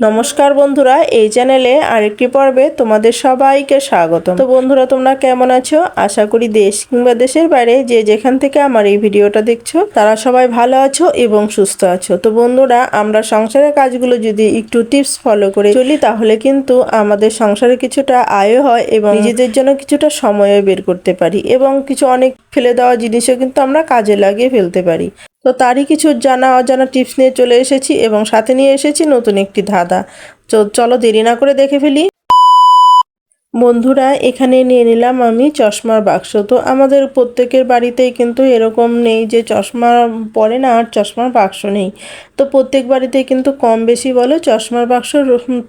নমস্কার বন্ধুরা, এই চ্যানেলে আরেকটি পর্বে তোমাদের সবাইকে স্বাগত। তো বন্ধুরা, তোমরা কেমন আছো? আশা করি দেশ কিংবা দেশের বাইরে যে যেখান থেকে আমার এই ভিডিওটা দেখছ, তারা সবাই ভালো আছো এবং সুস্থ আছো। তো বন্ধুরা, আমরা সংসারের কাজগুলো যদি একটু টিপস ফলো করে চলি, তাহলে কিন্তু আমাদের সংসারে কিছুটা আয় হয় এবং নিজেদের জন্য কিছুটা সময়ও বের করতে পারি এবং কিছু অনেক ফেলে দেওয়া জিনিসও কিন্তু আমরা কাজে লাগিয়ে ফেলতে পারি। তো তারই কিছু জানা অজানা টিপস নিয়ে চলে এসেছি এবং সাথে নিয়ে এসেছি নতুন একটি ধাঁধা। চলো দেরি না করে দেখে ফেলি। বন্ধুরা, এখানে নিয়ে নিলাম আমি চশমার বাক্স। তো আমাদের প্রত্যেকের বাড়িতেই কিন্তু এরকম নেই যে চশমা পরে না আর চশমার বাক্স নেই। তো প্রত্যেক বাড়িতেই কিন্তু কম বেশি বলে চশমার বাক্স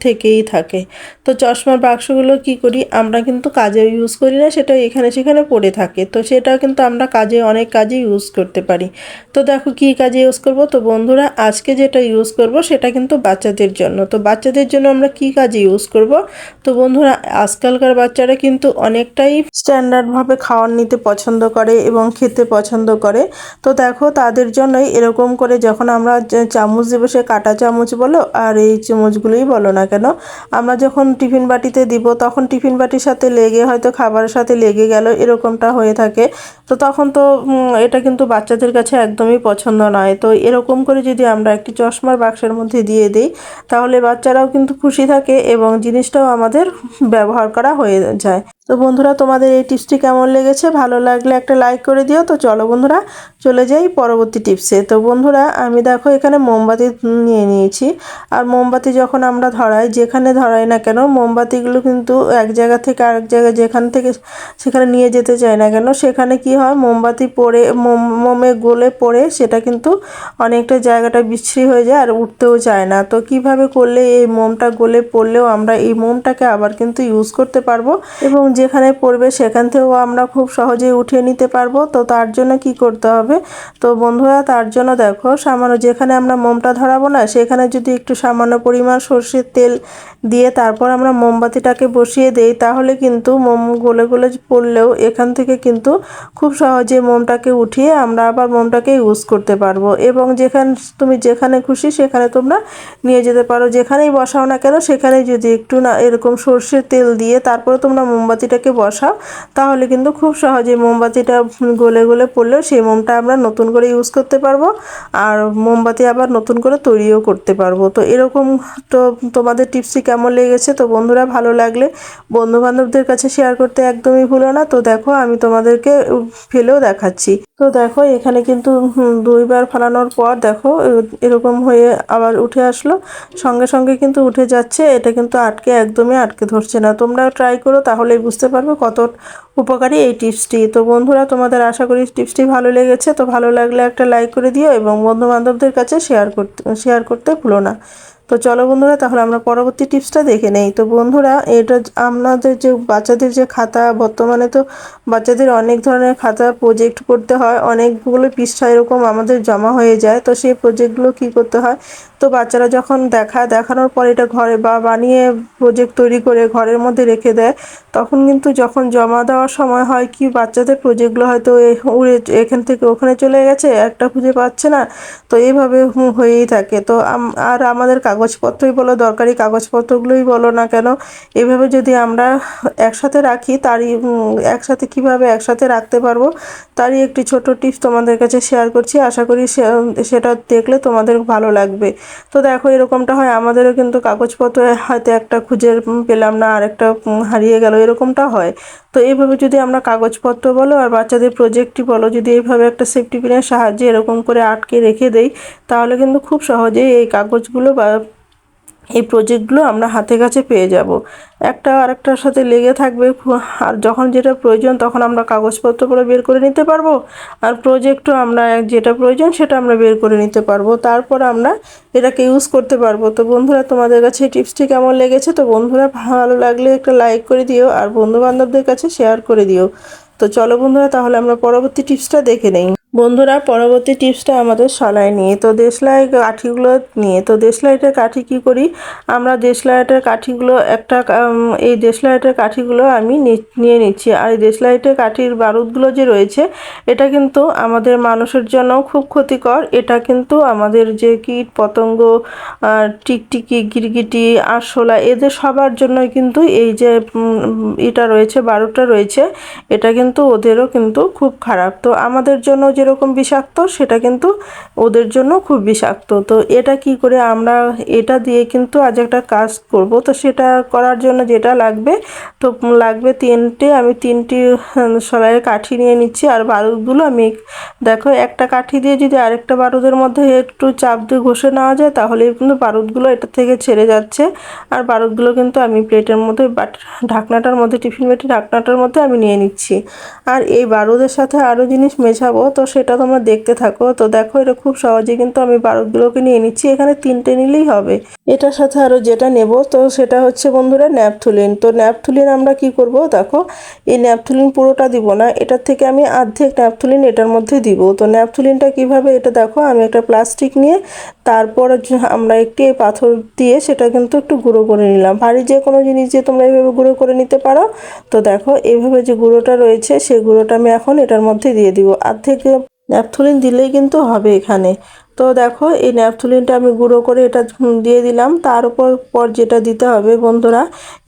থেকেই থাকে। তো চশমার বাক্সগুলো কি করি, আমরা কিন্তু কাজে ইউজ করি না সেটা এখানে সেখানে পড়ে থাকে। তো সেটাও কিন্তু আমরা কাজে, অনেক কাজে ইউজ করতে পারি। তো দেখো কি কাজে ইউজ করব? তো বন্ধুরা, আজকে যেটা ইউজ করব সেটা কিন্তু বাচ্চাদের জন্য। তো বাচ্চাদের জন্য আমরা কি কাজে ইউজ করব? তো বন্ধুরা আজকালকার বাচ্চারা কিন্তু অনেকটাই স্ট্যান্ডার্ডভাবে খাওয়ার নিতে পছন্দ করে এবং খেতে পছন্দ করে। তো দেখো, তাদের জন্যই এরকম করে যখন আমরা চামচ দিয়ে সে কাটা চামচ বলো আর এই চামচগুলোই বলো না কেন, আমরা যখন টিফিন বাটিতে দিব, তখন টিফিন বাটির সাথে লেগে হয়তো খাবারের সাথে লেগে গেল, এরকমটা হয়ে থাকে। তো তখন তো এটা কিন্তু বাচ্চাদের কাছে একদমই পছন্দ নয়। তো এরকম করে যদি আমরা একটি চশমার বাক্সের মধ্যে দিয়ে দিই, তাহলে বাচ্চারাও কিন্তু খুশি থাকে এবং জিনিসটাও আমাদের ব্যবহার করা হয়ে যায়। তো বন্ধুরা, তোমাদের এই টিপসটি কেমন লেগেছে? ভালো লাগলে একটা লাইক করে দিও। তো চলো বন্ধুরা, চলে যাই পরবর্তী টিপসে। তো বন্ধুরা, আমি দেখো এখানে মোমবাতি নিয়ে নিয়েছি। আর মোমবাতি যখন আমরা ধরাই, যেখানে ধরাই না কেন, মোমবাতিগুলো কিন্তু এক জায়গা থেকে আরেক জায়গায়, যেখান থেকে সেখানে নিয়ে যেতে চায় না কেন, সেখানে কি হয়, মোমবাতি পড়ে, মোম, মোমে গলে পড়ে, সেটা কিন্তু অনেকটা জায়গাটা বিচ্ছিরি হয়ে যায় আর উঠতেও চায় না। তো কীভাবে করলে এই মোমটা গলে পড়লেও আমরা এই মোমটাকে আবার কিন্তু ইউজ করতে পারব? এবং যেখানে পড়বে সেখান থেকেও আমরা খুব সহজেই উঠিয়ে নিতে পারব। তো তার জন্য কি করতে হবে? তো বন্ধুরা, তার জন্য দেখো, সামান্য যেখানে আমরা মোমটা ধরাবো না, সেখানে যদি একটু সামান্য পরিমাণ সর্ষের তেল দিয়ে তারপর আমরা মোমবাতিটাকে বসিয়ে দেই, তাহলে কিন্তু মোম গলে গলে পড়লেও এখান থেকে কিন্তু খুব সহজে মোমটাকে উঠিয়ে আমরা আবার মোমটাকে ইউজ করতে পারব। এবং যেখানে, তুমি যেখানে খুশি সেখানে তোমরা নিয়ে যেতে পারো। যেখানেই বসাও না কেন, সেখানে যদি একটু না এরকম সর্ষের তেল দিয়ে তারপরে তোমরা মোমবাতিটাকে বসাও, তাহলে কিন্তু খুব সহজে মোমবাতিটা গলে গলে পড়লেও সেই মোমটা আমরা নতুন করে ইউজ করতে পারব আর মোমবাতি আবার নতুন করে তৈরিও করতে পারব। তো এরকম তো তোমাদের টিপসটি কেমন লেগেছে? তো বন্ধুরা ভালো লাগলে বন্ধুবান্ধবদের কাছে শেয়ার করতে একদমই ভুলো না। তো দেখো আমি তোমাদেরকে ফেলেও দেখাচ্ছি। তো দেখো, এখানে কিন্তু দুইবার ফালানোর পর দেখো এরকম হয়ে আবার উঠে আসলো। সঙ্গে সঙ্গে কিন্তু উঠে যাচ্ছে, এটা কিন্তু আটকে, একদমই আটকে ধরছে না। তোমরা ট্রাই করো, তাহলেই বুঝতে পারবে কত উপকারী এই টিপসটি। তো বন্ধুরা, তোমাদের আশা করি টিপসটি ভালো লেগেছে। তো ভালো লাগলে একটা লাইক করে দিও এবং বন্ধু বান্ধবদের কাছে শেয়ার করতে শেয়ার করতে ভুলো না। তো চলো বন্ধুরা, তাহলে আমরা পরবর্তী টিপসটা দেখে নেই। তো বন্ধুরা, এটা আপনাদের যে বাচ্চাদের যে খাতা, বর্তমানে তো বাচ্চাদের অনেক ধরনের খাতা প্রজেক্ট করতে হয়। অনেকগুলো পৃষ্ঠা এরকম আমাদের জমা হয়ে যায়। তো সেই প্রজেক্টগুলো কি করতে হয়? তো বাচ্চারা যখন দেখায় দেখানোর পর এটা ঘরে বা বানিয়ে প্রজেক্ট তৈরি করে ঘরের মধ্যে রেখে দেয়, তখন কিন্তু যখন জমা দেওয়ার সময় হয় কি বাচ্চাদের প্রজেক্টগুলো হয়তো উড়ে, এখান থেকে ওখানে চলে গেছে, একটা খুঁজে পাচ্ছে না, তো এইভাবে হয়েই থাকে। তো আর আমাদের কাগজপত্রই বলো, দরকারি কাগজপত্রগুলোই বলো না কেন, এভাবে যদি আমরা একসাথে রাখি, তারই একসাথে কীভাবে একসাথে রাখতে পারব, তারই একটি ছোট টিপস তোমাদের কাছে শেয়ার করছি। আশা করি সেটা দেখলে তোমাদের ভালো লাগবে। তো দেখো এরকমটা হয়, আমাদেরও কিন্তু কাগজপত্র হয়তো একটা খুঁজে পেলাম না, আর একটা হারিয়ে গেল, এরকমটা হয়। তো এইভাবে যদি আমরা কাগজপত্র বলো আর বাচ্চাদের প্রজেক্টটি বলো, যদি এইভাবে একটা সেফটি পিনের সাহায্যে এরকম করে আটকে রেখে দেই, তাহলে কিন্তু খুব সহজেই এই কাগজগুলো বা এই প্রজেক্টগুলো আমরা হাতে কাছে পেয়ে যাব। একটা আরেকটার সাথে লেগে থাকবে। আর যখন যেটা প্রয়োজন তখন আমরা কাগজপত্র কাগজপত্রগুলো বের করে নিতে পারব। আর প্রজেক্টও আমরা যেটা প্রয়োজন সেটা আমরা বের করে নিতে পারব। তারপর আমরা এটাকে ইউজ করতে পারব। তো বন্ধুরা, তোমাদের কাছে টিপসটি কেমন লেগেছে? তো বন্ধুরা, ভালো লাগলে একটা লাইক করে দিও আর বন্ধু বান্ধবদের কাছে শেয়ার করে দিও। তো চলো বন্ধুরা, তাহলে আমরা পরবর্তী টিপসটা দেখে নেই। বন্ধুরা, পরবর্তী টিপসটা আমাদের সলাই নিয়ে। তো দেশলাই কাঠিগুলো নিয়ে, তো দেশলাইটের কাঠি কি করি? আমরা দেশলাইটের কাঠিগুলো একটা এই দেশলাইটের কাঠিগুলো আমি নিয়ে নিচ্ছি। আর এই দেশলাইটের কাঠির বারুদগুলো যে রয়েছে, এটা কিন্তু আমাদের মানুষের জন্য খুব ক্ষতিকর। এটা কিন্তু আমাদের যে কীট পতঙ্গ টিকটিকি, গিরগিটি, আরশোলা, এদের সবার জন্যই কিন্তু এই যে এটা রয়েছে, বারুদটা রয়েছে, এটা কিন্তু ওদেরও কিন্তু খুব খারাপ। তো আমাদের জন্য যেরকম বিষাক্ত, সেটা কিন্তু ওদের জন্য খুব বিষাক্ত। তো এটা কি করে আমরা এটা দিয়ে কিন্তু আজ একটা কাজ করব। তো সেটা করার জন্য যেটা লাগবে, তো লাগবে তিনটে। আমি তিনটি সলাইয়ের কাঠি নিয়ে নিচ্ছি। আর বারুদগুলো আমি, দেখো, একটা কাঠি দিয়ে যদি আরেকটা বারুদের মধ্যে একটু চাপ দিয়ে ঘষে নেওয়া যায় তাহলে কিন্তু বারুদগুলো এটা থেকে ছেড়ে যাচ্ছে। আর বারুদগুলো কিন্তু আমি প্লেটের মধ্যে, বাট, ঢাকনাটার মধ্যে, টিফিন বেটি ঢাকনাটার মধ্যে আমি নিয়ে নিচ্ছি। আর এই বারুদের সাথে আরও জিনিস মেশাবো। তো সেটা তোমরা দেখতে থাকো। তো দেখো, এটা খুব সহজে কিন্তু আমি বারুদগুলোকে নিয়ে নিচ্ছি। এখানে তিনটে নিলেই হবে। এটার সাথে আরও যেটা নেব, তো সেটা হচ্ছে বন্ধুরা ন্যাপথুলিন। তো ন্যাপথুলিন আমরা কি করব? দেখো, এই ন্যাপথুলিন পুরোটা দিব না। এটার থেকে আমি অর্ধেক ন্যাপথুলিন এটার মধ্যে দিব। তো ন্যাপথুলিনটা কীভাবে, এটা দেখো, আমি একটা প্লাস্টিক নিয়ে তারপর আমরা একটি পাথর দিয়ে সেটা কিন্তু একটু গুঁড়ো করে নিলাম। ভারী যে কোনো জিনিস যে তোমরা এইভাবে গুঁড়ো করে নিতে পারো। তো দেখো এইভাবে যে গুঁড়োটা রয়েছে সেই গুঁড়োটা আমি এখন এটার মধ্যে দিয়ে দিব। অর্ধেক ন্যাপথুলিন দিলেই কিন্তু হবে এখানে। তো দেখো, এই ন্যাপথুলিনটা আমি গুঁড়ো করে এটা দিয়ে দিলাম। তার উপর পর যেটা দিতে হবে বন্ধুরা,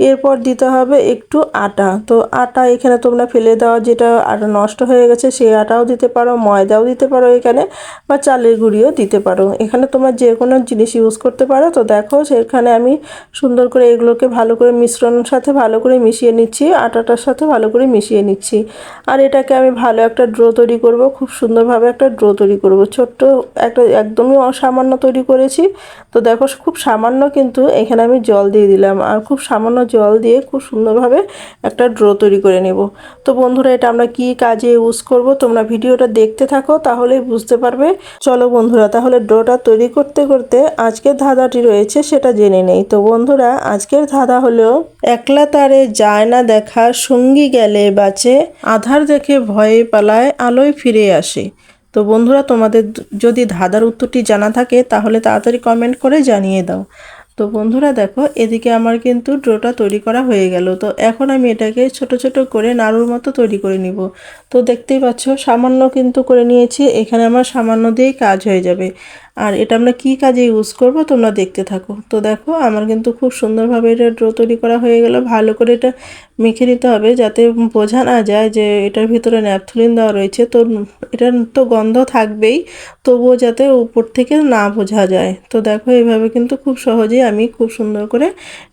এরপর দিতে হবে একটু আটা। তো আটা এখানে তোমরা ফেলে দেওয়া যেটা আটা নষ্ট হয়ে গেছে সেই আটাও দিতে পারো, ময়দাও দিতে পারো এখানে, বা চালের গুঁড়িও দিতে পারো। এখানে তোমরা যে কোনো জিনিস ইউজ করতে পারো। তো দেখো, সেখানে আমি সুন্দর করে এগুলোকে ভালো করে মিশ্রণের সাথে ভালো করে মিশিয়ে নিচ্ছি, আটাটার সাথে ভালো করে মিশিয়ে নিচ্ছি। আর এটাকে আমি ভালো একটা ড্রো তৈরি করব, খুব সুন্দরভাবে একটা ড্রো তৈরি করব। ছোট্ট একটা একদমই অসামান্য তৈরি করেছি। তো দেখো, খুব সামান্য কিন্তু এখানে আমি জল দিয়ে দিলাম। আর খুব সামান্য জল দিয়ে খুব সুন্দরভাবে একটা ড্রো তৈরি করে নেব। তো বন্ধুরা, এটা আমরা কি কাজে ইউজ করব? তোমরা ভিডিওটা দেখতে থাকো, তাহলেই বুঝতে পারবে। চলো বন্ধুরা, তাহলে ড্রটা তৈরি করতে করতে আজকের ধাঁধাটি রয়েছে, সেটা জেনে নেই। তো বন্ধুরা, আজকের ধাঁধা হলো, একলা তারে যায় না দেখা, সঙ্গী গেলে বাঁচে, আধার দেখে ভয়ে পালায়, আলোয় ফিরে আসে। তো বন্ধুরা, তোমাদের যদি ধাঁধার উত্তরটি জানা থাকে, তাহলে তাড়াতাড়ি কমেন্ট করে জানিয়ে দাও। তো বন্ধুরা, দেখো, এদিকে আমার কিন্তু ড্রোটা তৈরি করা হয়ে গেল। তো এখন আমি এটাকে ছোট ছোট করে নাড়ুর মতো তৈরি করে নিব। তো দেখতেই পাচ্ছ, সামান্য কিন্তু করে নিয়েছি। এখানে আমার সামান্য দিয়েই কাজ হয়ে যাবে। আর এটা আমরা কি কাজে ইউজ করব তোমরা দেখতে থাকো। তো দেখো, আমার কিন্তু খুব সুন্দরভাবে এটা ড্রো তৈরি করা হয়ে গেল। ভালো করে এটা মেখে নিতে হবে যাতে বোঝা না যায় যে এটার ভিতরে ন্যাপথলিন দেওয়া রয়েছে। তো এটার তো গন্ধ থাকবেই, তবুও যাতে উপর থেকে না বোঝা যায়। তো দেখো, এইভাবে কিন্তু খুব সহজেই আমি খুব সুন্দর করে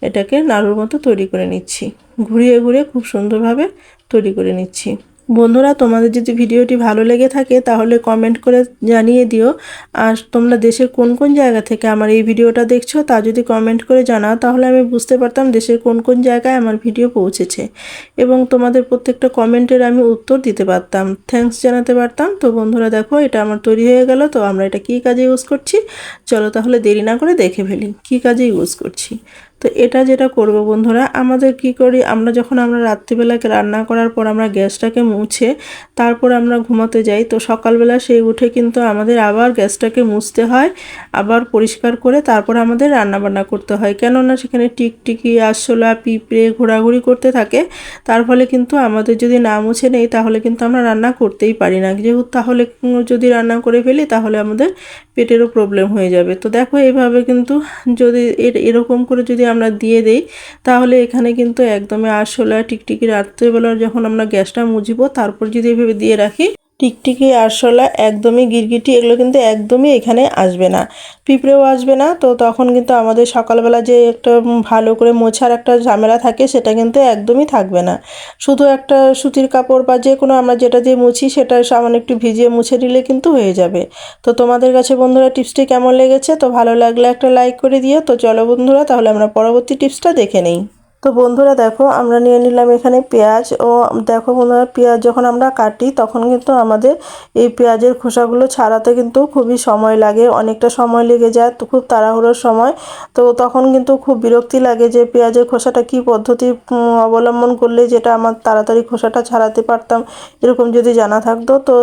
এটাকে নাড়ুর মতো তৈরি করে নিচ্ছি। ঘুরিয়ে ঘুরিয়ে খুব সুন্দরভাবে তৈরি করে নিচ্ছি। বন্ধুরা, তোমাদের যদি ভিডিওটি ভালো লেগে থাকে, তাহলে কমেন্ট করে জানিয়ে দিও। আর তোমরা দেশের কোন কোন জায়গা থেকে আমার এই ভিডিওটা দেখছ, তা যদি কমেন্ট করে জানাও, তাহলে আমি বুঝতে পারতাম দেশের কোন কোন জায়গায় আমার ভিডিও পৌঁছেছে। এবং তোমাদের প্রত্যেকটা কমেন্টের আমি উত্তর দিতে পারতাম। থ্যাঙ্কস জানাতে পারতাম। তো বন্ধুরা, দেখো, এটা আমার তৈরি হয়ে গেল। তো আমরা এটা কী কাজে ইউজ করছি? চলো তাহলে দেরি না করে দেখে ফেলি, কী কাজে ইউজ করছি? তো এটা যেটা করব বন্ধুরা, আমাদের কি করি, আমরা যখন আমরা রাত্রিবেলাকে রান্না করার পর আমরা গ্যাসটাকে মুছে তারপর আমরা ঘুমাতে যাই, তো সকালবেলা সেই উঠে কিন্তু আমাদের আবার গ্যাসটাকে মুছতে হয়, আবার পরিষ্কার করে তারপর আমাদের রান্না বান্না করতে হয়। কেননা সেখানে টিকটিকি, আরশোলা, পিঁপড়ে ঘোরাঘুরি করতে থাকে, তার ফলে কিন্তু আমাদের যদি না মুছে নেই তাহলে কিন্তু আমরা রান্না করতেই পারি না। যেহেতু তাহলে যদি রান্না করে ফেলি তাহলে আমাদের পেটেরও প্রবলেম হয়ে যাবে। তো দেখো এইভাবে কিন্তু যদি এর- এরকম করে যদি আমরা দিয়ে দেই, তাহলে এখানে কিন্তু একদমই আরশোলা টিকটিকি রাত্রেবেলা যখন আমরা গ্যাসটা মুজিব, তারপর যদি এভাবে দিয়ে রাখি টিকটিকি, আরশোলা একদমই গিরগিটি, এগুলো কিন্তু একদমই এখানে আসবে না। পিঁপড়েও আসবে না, তো তখন কিন্তু আমাদের সকালবেলা যে একটা ভালো করে মোছার একটা ঝামেলা থাকে, সেটা কিন্তু একদমই থাকবে না। শুধু একটা সুতির কাপড় বা যে কোনো আমরা যেটা দিয়ে মুছি, সেটা সামান্য একটু ভিজিয়ে মুছে নিলে কিন্তু হয়ে যাবে। তো তোমাদের কাছে বন্ধুরা টিপসটি কেমন লেগেছে? তো ভালো লাগলে একটা লাইক করে দিও। তো চলো বন্ধুরা, তাহলে আমরা পরবর্তী টিপসটা দেখে নেই। তো বন্ধুরা দেখো, আমরা নিয়ে নিলাম এখানে পেঁয়াজ। ও দেখো বন্ধুরা, পেঁয়াজ যখন আমরা কাটি, তখন কিন্তু আমাদের এই পেঁয়াজের খোসাগুলো ছাড়াতে কিন্তু খুবই সময় লাগে। অনেকটা সময় লেগে যায়, তো খুব তাড়াহুড়োর সময়। তো তখন কিন্তু খুব বিরক্তি লাগে যে পেঁয়াজের খোসাটা কি পদ্ধতি অবলম্বন করলে যেটা আমার তাড়াতাড়ি খোসাটা ছাড়াতে পারতাম, এরকম যদি জানা থাকতো। তো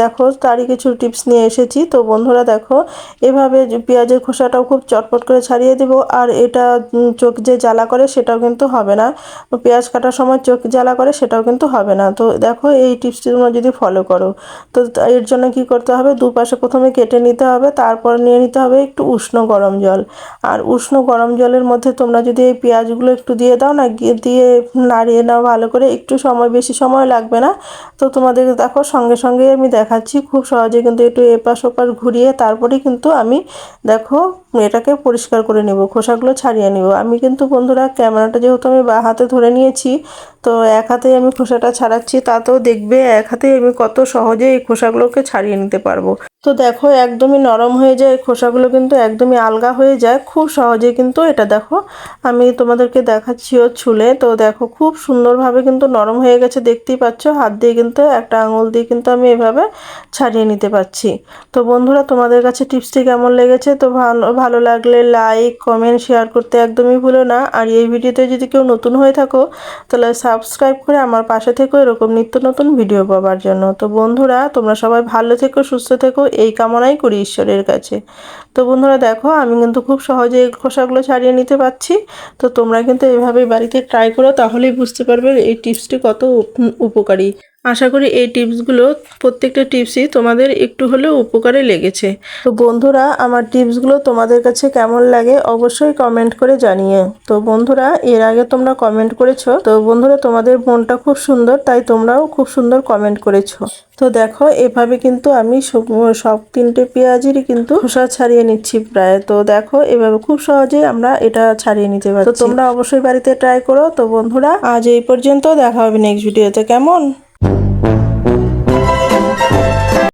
দেখো, তারই কিছু টিপস নিয়ে এসেছি। তো বন্ধুরা দেখো, এভাবে পেঁয়াজের খোসাটাও খুব চটপট করে ছাড়িয়ে দেবো। আর এটা চোখ যে জ্বালা করে, সেটাও কিন্তু হবে না। পেঁয়াজ কাটার সময় চোখ জ্বালা করে সেটাও কিন্তু হবে না। তো দেখো এই টিপসটি তোমরা যদি ফলো করো, তো এর জন্য কি করতে হবে? দুপাশে প্রথমে কেটে নিতে হবে, তারপর নিয়ে নিতে হবে একটু উষ্ণ গরম জল। আর উষ্ণ গরম জলের মধ্যে তোমরা যদি এই পেঁয়াজগুলো একটু দিয়ে দাও না দিয়ে নাড়িয়ে নাও ভালো করে, একটু সময়, বেশি সময় লাগবে না। তো তোমাদের দেখো সঙ্গে সঙ্গে আমি দেখাচ্ছি, খুব সহজে কিন্তু একটু এপাশ ওপাশ ঘুরিয়ে তারপরেই কিন্তু আমি দেখো এটাকে পরিষ্কার করে নেব, খোসাগুলো ছাড়িয়ে নেব। আমি কিন্তু বন্ধুরা, ক্যামেরাটা যেহেতু আমি বা হাতে ধরে নিয়েছি, তো এক হাতেই আমি খোসাটা ছাড়াচ্ছি তাতেও দেখবে, এক হাতেই আমি কত সহজে এই খোসাগুলোকে ছাড়িয়ে নিতে পারব। তো দেখো, একদমই নরম হয়ে যায় খোসাগুলো কিন্তু একদমই আলগা হয়ে যায়। খুব সহজে কিন্তু এটা দেখো, আমি তোমাদেরকে দেখাচ্ছিও ছুলে। তো দেখো, খুব সুন্দরভাবে কিন্তু নরম হয়ে গেছে, দেখতেই পাচ্ছ। হাত দিয়ে কিন্তু একটা আঙুল দিয়ে কিন্তু আমি এভাবে ছাড়িয়ে নিতে পারছি। তো বন্ধুরা, তোমাদের কাছে টিপসটি কেমন লেগেছে? তো ভালো ভালো লাগলে লাইক, কমেন্ট, শেয়ার করতে একদমই ভুলো না। আর এই ভিডিওতে যদি কেউ নতুন হয়ে থাকো, তাহলে সাবস্ক্রাইব করে আমার পাশে থেকো, এরকম নিত্য নতুন ভিডিও পাওয়ার জন্য। তো বন্ধুরা, তোমরা সবাই ভালো থেকো, সুস্থ থেকো। এই কামনাই করি ঈশ্বরের কাছে। তো বন্ধুরা দেখো, আমি কিন্তু খুব সহজে এই খোসাগুলো ছাড়িয়ে নিতে পারছি। তো তোমরা কিন্তু এভাবে বাড়িতে ট্রাই করো, তাহলেই বুঝতে পারবে এই টিপসটি কত উপকারী। আশা করি এই টিপসগুলো প্রত্যেকটা টিপসই তোমাদের একটু হলেও উপকারে লেগেছে। তো বন্ধুরা, আমার টিপসগুলো তোমাদের কাছে কেমন লাগে অবশ্যই কমেন্ট করে জানিয়ে। তো বন্ধুরা, এর আগে তোমরা কমেন্ট করেছ, তো বন্ধুরা তোমাদের মনটা খুব সুন্দর, তাই তোমরাও খুব সুন্দর কমেন্ট করেছ। তো দেখো, এভাবে কিন্তু আমি সব তিনটে পেঁয়াজেরই কিন্তু খোসা ছাড়িয়ে নিচ্ছি প্রায়। তো দেখো, এভাবে খুব সহজেই আমরা এটা ছাড়িয়ে নিতে পারছি। তো তোমরা অবশ্যই বাড়িতে ট্রাই করো। তো বন্ধুরা, আজ এই পর্যন্ত দেখা হবে নেক্সট ভিডিওতে কেমন? Thank you.